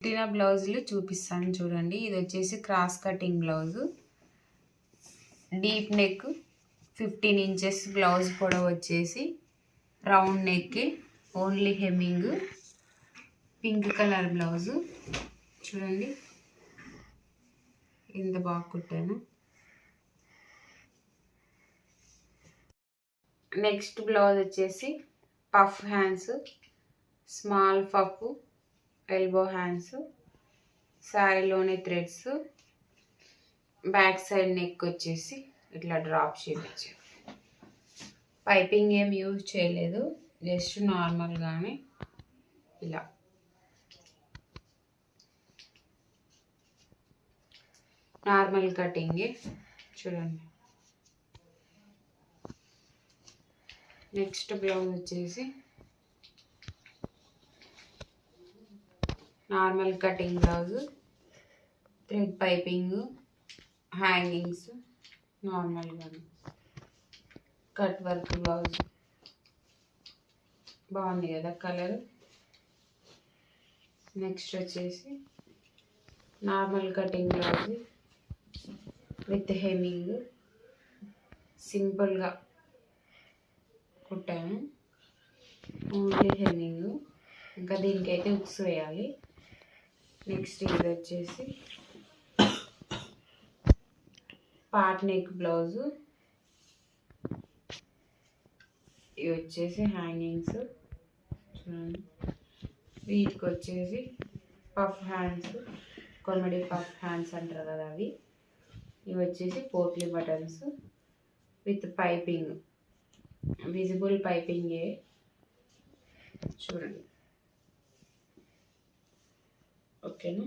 కుట్టిన బ్లౌజులు చూపిస్తాను చూడండి. ఇది వచ్చేసి cross cutting blouse. Deep neck fifteen inches blouse పొడవు వచ్చేసి round neck only hemming pink colour blouse. చూడండి. ఇంత బాగా కుట్టాను. నెక్స్ట్ బ్లౌజ్ వచ్చేసి puff hands small puff. Elbow hands శారీలోని threads back side neck వచ్చేసి ఇట్లా డ్రాప్ షేప్ ఇచ్చారు. పైపింగ్ ఏం యూజ్ చేయలేదు జస్ట్ నార్మల్గానే ఇలా. నార్మల్ కటింగే చూడండి. నెక్స్ట్ బ్లౌజ్ వచ్చేసి normal cutting blouse thread piping hangings నార్మల్గా కట్ వర్క్ బ్లౌజ్. బాగుంది కదా కలర్. నెక్స్ట్ వచ్చేసి normal cutting blouse with hemming సింపుల్గా కుట్టాను. ఓన్లీ హెమింగ్ ఇంకా దీనికైతే ఉక్స్ వేయాలి. నెక్స్ట్ ఇది వచ్చేసి పాట్ నెక్ బ్లౌజు. ఇవి వచ్చేసి హ్యాంగింగ్స్. చూడండి. వీటికి వచ్చేసి పఫ్ హ్యాండ్స్ కొమ్మడి పఫ్ హ్యాండ్స్ అంటారు కదా అవి. ఇవి వచ్చేసి potli buttons with piping visible పైపింగే. చూడండి. ఓకేనా?